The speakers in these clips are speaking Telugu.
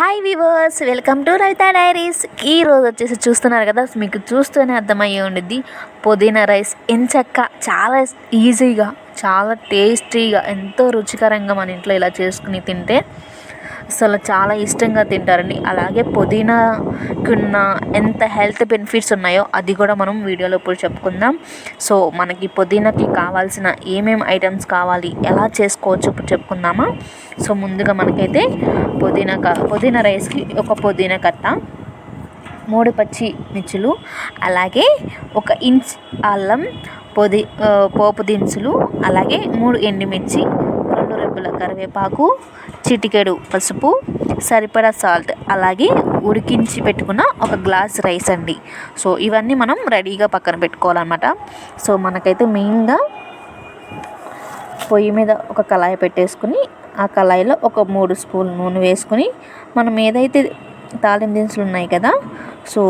Hi viewers welcome to Ravitha diaries ఈ రోజు వచ్చేసి చూస్తున్నారు కదా మీకు చూస్తూనే అర్థమయ్యే ఉండిద్ది. పుదీనా రైస్ ఎంచక్క చాలా ఈజీగా చాలా టేస్టీగా ఎంతో రుచికరంగా మన ఇంట్లో ఇలా చేసుకుని తింటే అసలు చాలా ఇష్టంగా తింటారండి. అలాగే పుదీనాకున్న ఎంత హెల్త్ బెనిఫిట్స్ ఉన్నాయో అది కూడా మనం వీడియోలో ఇప్పుడు చెప్పుకుందాం. సో మనకి పుదీనాకి కావాల్సిన ఏమేమి ఐటమ్స్ కావాలి ఎలా చేసుకోవచ్చు ఇప్పుడు చెప్పుకుందామా? సో ముందుగా మనకైతే పుదీనా పుదీనా రైస్కి ఒక పుదీనా కట్ట మూడు పచ్చి మిర్చులు అలాగే ఒక ఇంచ్ అల్లం పొది పోపు దినుసులు అలాగే మూడు ఎండుమిర్చి రెబ్బల కరివేపాకు చిటికెడు పసుపు సరిపడా సాల్ట్ అలాగే ఉడికించి పెట్టుకున్న ఒక గ్లాస్ రైస్ అండి. సో ఇవన్నీ మనం రెడీగా పక్కన పెట్టుకోవాలన్నమాట. సో మనకైతే మెయిన్గా పొయ్యి మీద ఒక కళాయి పెట్టేసుకుని ఆ కళాయిలో ఒక మూడు స్పూన్ నూనె వేసుకుని మనం ఏదైతే తాలింపు దినుసులు ఉన్నాయి కదా సో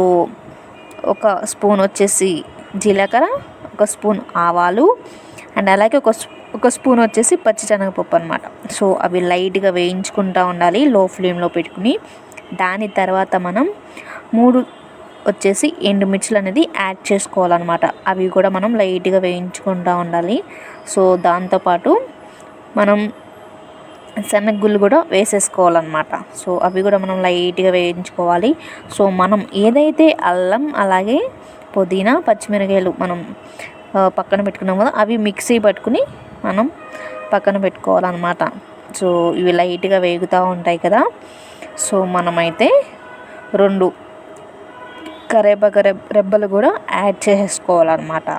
ఒక స్పూన్ వచ్చేసి జీలకర్ర ఒక స్పూన్ ఆవాలు అండ్ అలాగే ఒక ఒక స్పూన్ వచ్చేసి పచ్చిశనగపప్పు అనమాట సో అవి లైట్గా వేయించుకుంటూ ఉండాలి లో ఫ్లేమ్లో పెట్టుకుని. దాని తర్వాత మనం మూడు వచ్చేసి ఎండుమిర్చులు అనేది యాడ్ చేసుకోవాలన్నమాట. అవి కూడా మనం లైట్గా వేయించుకుంటూ ఉండాలి. సో దాంతోపాటు మనం శనగగుళ్ళు కూడా వేసేసుకోవాలన్నమాట. సో అవి కూడా మనం లైట్గా వేయించుకోవాలి. సో మనం ఏదైతే అల్లం అలాగే పుదీనా పచ్చిమిరకాయలు మనం పక్కన పెట్టుకున్నాం కదా అవి మిక్సీ పట్టుకుని మనం పక్కన పెట్టుకోవాలన్నమాట. సో ఇవి లైట్గా వేగుతూ ఉంటాయి కదా. సో మనమైతే రెండు కరేపాక రెబ్బలు కూడా యాడ్ చేసేసుకోవాలన్నమాట.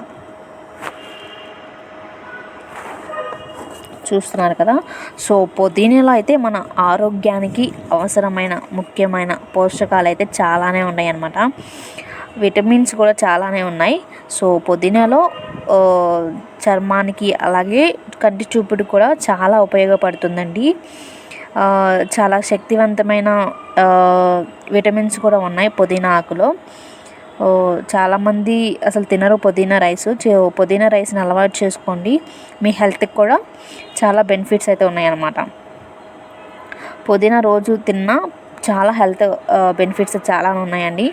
చూస్తున్నారు కదా. సో పుదీనాలో అయితే మన ఆరోగ్యానికి అవసరమైన ముఖ్యమైన పోషకాలు అయితే చాలానే ఉన్నాయి అన్నమాట విటమిన్స్ కూడా చాలానే ఉన్నాయి. సో పుదీనాలో చర్మానికి అలాగే కంటి చూపుడు కూడా చాలా ఉపయోగపడుతుందండి. చాలా శక్తివంతమైన విటమిన్స్ కూడా ఉన్నాయి పుదీనా ఆకులో. చాలామంది అసలు తినరు పుదీనా రైస్. పుదీనా రైస్ని అలవాటు చేసుకోండి. మీ హెల్త్కి కూడా చాలా బెనిఫిట్స్ అయితే ఉన్నాయన్నమాట. పుదీనా రోజు తిన్నా చాలా హెల్త్ బెనిఫిట్స్ చాలా ఉన్నాయండి.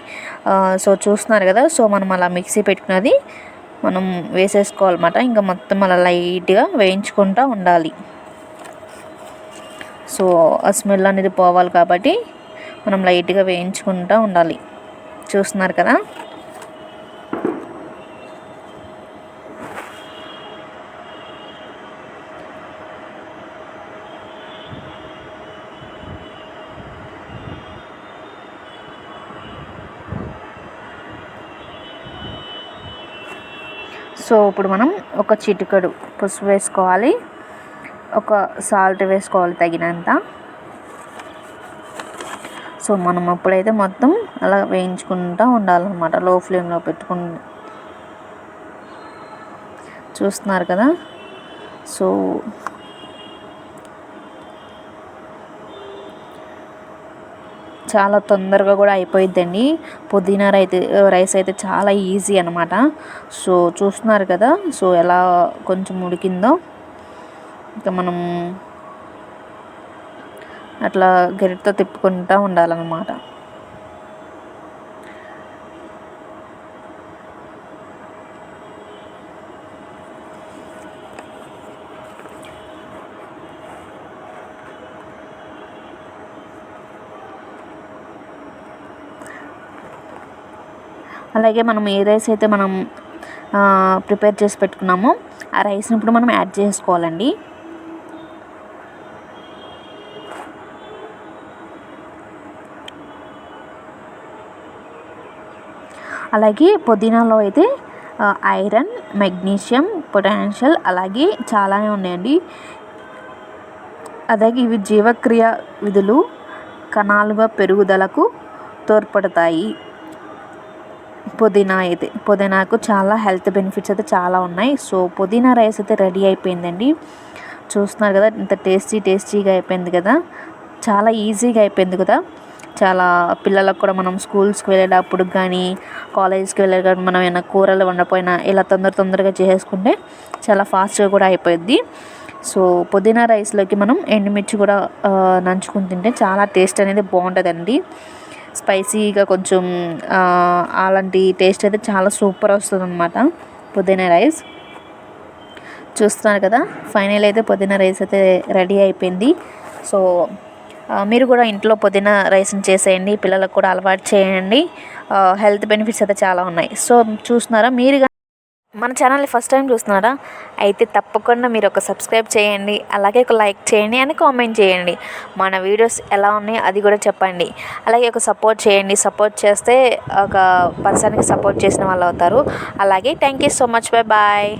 సో చూస్తున్నారు కదా సో మనం అలా మిక్సీ పెట్టుకున్నది మనం వేసేసుకోవాలన్నమాట. ఇంకా మొత్తం అలా లైట్గా వేయించుకుంటూ ఉండాలి. సో ఆ స్మెల్ అనేది పోవాలి కాబట్టి మనం లైట్గా వేయించుకుంటూ ఉండాలి. చూస్తున్నారు కదా? సో ఇప్పుడు మనం ఒక చిటికడు పసుపు వేసుకోవాలి. ఒక సాల్ట్ వేసుకోవాలి తగినంత. సో మనం అప్పుడైతే మొత్తం అలా వేయించుకుంటూ ఉండాలన్నమాట. లో ఫ్లేమ్లో పెట్టుకుని చూస్తున్నారు కదా? సో చాలా తొందరగా కూడా అయిపోయిద్దండి. పుదీనా రైతే రైస్ అయితే చాలా ఈజీ అనమాట సో చూస్తున్నారు కదా సో ఎలా కొంచెం ఉడికిందో. ఇంకా మనం అట్లా గరిటతో తిప్పుకుంటూ ఉండాలన్నమాట. అలాగే మనం ఏ రైస్ అయితే మనం ప్రిపేర్ చేసి పెట్టుకున్నామో ఆ రైస్ని ఇప్పుడు మనం యాడ్ చేసుకోవాలండి. అలాగే పుదీనాలో అయితే ఐరన్ మెగ్నీషియం పొటాన్షియల్ అలాగే చాలానే ఉన్నాయండి. అలాగే ఇవి జీవక్రియ విధులు కణాలుగా పెరుగుదలకు తోడ్పడతాయి. పుదీనా అయితే పుదీనాకు చాలా హెల్త్ బెనిఫిట్స్ అయితే చాలా ఉన్నాయి. సో పుదీనా రైస్ అయితే రెడీ అయిపోయిందండి. చూస్తున్నారు కదా ఇంత టేస్టీ టేస్టీగా అయిపోయింది కదా. చాలా ఈజీగా అయిపోయింది కదా. చాలా పిల్లలకు కూడా మనం స్కూల్స్కి వెళ్ళేటప్పుడు కానీ కాలేజ్కి వెళ్ళేటప్పుడు మనం ఏమైనా కూరలు వండపోయినా ఇలా తొందర తొందరగా చేసుకుంటే చాలా ఫాస్ట్గా కూడా అయిపోద్ది సో పుదీనా రైస్లోకి మనం ఎండుమిర్చి కూడా నంచుకుని తింటే చాలా టేస్ట్ అనేది బాగుంటుందండి. స్పైసీగా కొంచెం అలాంటి టేస్ట్ అయితే చాలా సూపర్ వస్తుంది అనమాట పుదీనా రైస్. చూస్తున్నారు కదా ఫైనల్ అయితే పుదీనా రైస్ అయితే రెడీ అయిపోయింది. సో మీరు కూడా ఇంట్లో పుదీనా రైస్ని చేసేయండి పిల్లలకు కూడా అలవాటు చేయండి. హెల్త్ బెనిఫిట్స్ అయితే చాలా ఉన్నాయి. సో చూస్తున్నారా మీరు మన ఛానల్ని ఫస్ట్ టైం చూస్తున్నారా? అయితే తప్పకుండా మీరు ఒక సబ్స్క్రైబ్ చేయండి అలాగే ఒక లైక్ చేయండి అని కామెంట్ చేయండి. మన వీడియోస్ ఎలా ఉన్నాయో అది కూడా చెప్పండి. అలాగే ఒక సపోర్ట్ చేయండి. సపోర్ట్ చేస్తే ఒక పర్సన్కి సపోర్ట్ చేసిన వాళ్ళు అవుతారు. అలాగే thank you so much bye bye